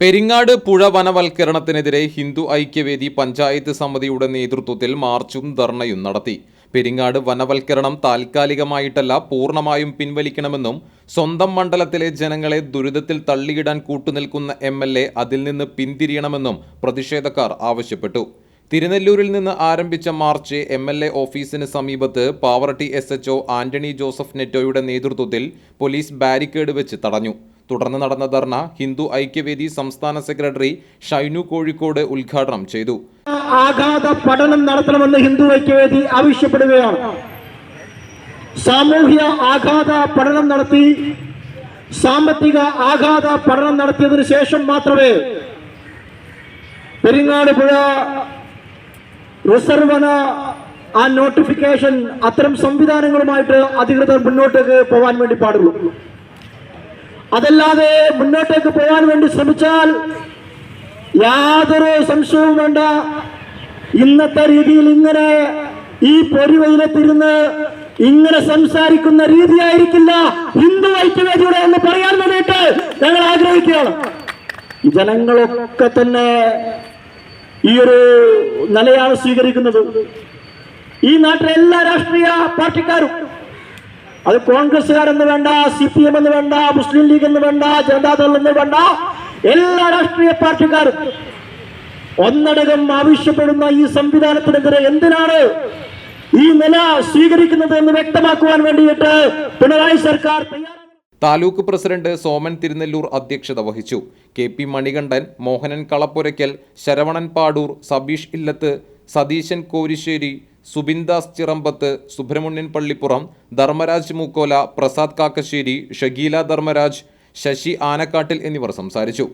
പെരിങ്ങാട് പുഴ വനവൽക്കരണത്തിനെതിരെ ഹിന്ദു ഐക്യവേദി പഞ്ചായത്ത് സമിതിയുടെ നേതൃത്വത്തിൽ മാർച്ചും ധർണയും നടത്തി. പെരിങ്ങാട് വനവൽക്കരണം താൽക്കാലികമായിട്ടല്ല പൂർണമായും പിൻവലിക്കണമെന്നും സ്വന്തം മണ്ഡലത്തിലെ ജനങ്ങളെ ദുരിതത്തിൽ തള്ളിയിടാൻ കൂട്ടുനിൽക്കുന്ന എം അതിൽ നിന്ന് പിന്തിരിയണമെന്നും പ്രതിഷേധക്കാർ ആവശ്യപ്പെട്ടു. തിരുനെല്ലൂരിൽ നിന്ന് ആരംഭിച്ച മാർച്ച് എം എൽ എ ഓഫീസിന് സമീപത്ത് Pavaratti S H Antony Joseph നെറ്റോയുടെ നേതൃത്വത്തിൽ പോലീസ് ബാരിക്കേഡ് വെച്ച് തടഞ്ഞു. തുടർന്ന് നടന്ന ധർണ ഹിന്ദു ഐക്യവേദി സംസ്ഥാന സെക്രട്ടറി ഷൈനു കോഴിക്കോട് ഉദ്ഘാടനം ചെയ്തു. ആഘാത പഠനം നടത്തണമെന്ന് ഹിന്ദു ഐക്യവേദി ആവശ്യപ്പെടുകയാണ്. സാമൂഹ്യ ആഘാത പഠനം നടത്തി സാമ്പത്തിക ആഘാത പഠനം നടത്തിയതിനു ശേഷം മാത്രമേ പെരിങ്ങാട് പുഴ റിസർവന ആ നോട്ടിഫിക്കേഷൻ അത്തരം സംവിധാനങ്ങളുമായിട്ട് അധികൃതർ മുന്നോട്ടേക്ക് പോകാൻ വേണ്ടി പാടുള്ളൂ. അതല്ലാതെ മുന്നോട്ടേക്ക് പോകാൻ വേണ്ടി ശ്രമിച്ചാൽ യാതൊരു സംശയവും വേണ്ട. ഇന്നത്തെ രീതിയിൽ ഇങ്ങനെ ഈ പൊരിവയിലെത്തിരുന്ന് ഇങ്ങനെ സംസാരിക്കുന്ന രീതിയായിരിക്കില്ല. ഹിന്ദു ഐക്യവേദിയുടെ എന്ന് പറയാൻ വേണ്ടിയിട്ട് ഞങ്ങൾ ആഗ്രഹിക്കുകയാണ്. ജനങ്ങളൊക്കെ തന്നെ ഈ ഒരു നിലയാണ് സ്വീകരിക്കുന്നത്. ഈ നാട്ടിലെ എല്ലാ രാഷ്ട്രീയ പാർട്ടിക്കാരും അത് കോൺഗ്രസ്സുകാരെന്ന് വേണ്ട സി പി എം എന്ന് വേണ്ട മുസ്ലിം ലീഗ് എന്ന് വേണ്ട ജനതാദൾ എന്ന് വേണ്ട എല്ലാ രാഷ്ട്രീയ പാർട്ടിക്കാരും ഒന്നടകം ആവശ്യപ്പെടുന്ന ഈ സംവിധാനത്തിനെതിരെ എന്തിനാണ് ഈ നില സ്വീകരിക്കുന്നത് എന്ന് വ്യക്തമാക്കുവാൻ വേണ്ടിയിട്ട് പിണറായി സർക്കാർ താലൂക്ക് പ്രസിഡന്റ് സോമൻ തിരുനെല്ലൂർ അധ്യക്ഷത വഹിച്ചു. കെ പി മണികണ്ഠൻ മോഹനൻ കളപ്പുരയ്ക്കൽ ശരവണൻ പാടൂർ സബീഷ് ഇല്ലത്ത് സതീശൻ കോരിശ്ശേരി സുബിൻദാസ് ചിറമ്പത്ത് സുബ്രഹ്മണ്യൻ പള്ളിപ്പുറം ധർമ്മരാജ് മൂക്കോല പ്രസാദ് കാക്കശ്ശേരി ഷഗീല ധർമ്മരാജ് ശശി ആനക്കാട്ടിൽ എന്നിവർ സംസാരിച്ചു.